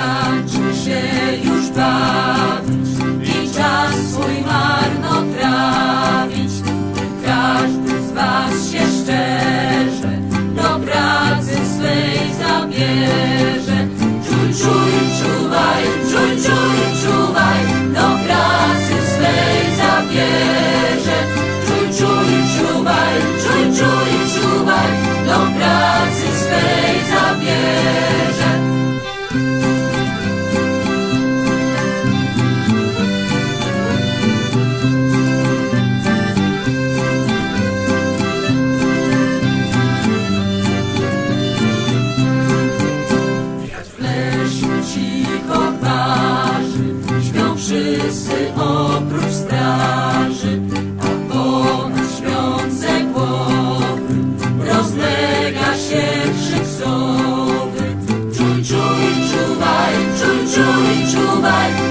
Przestańcie się już bać. bye.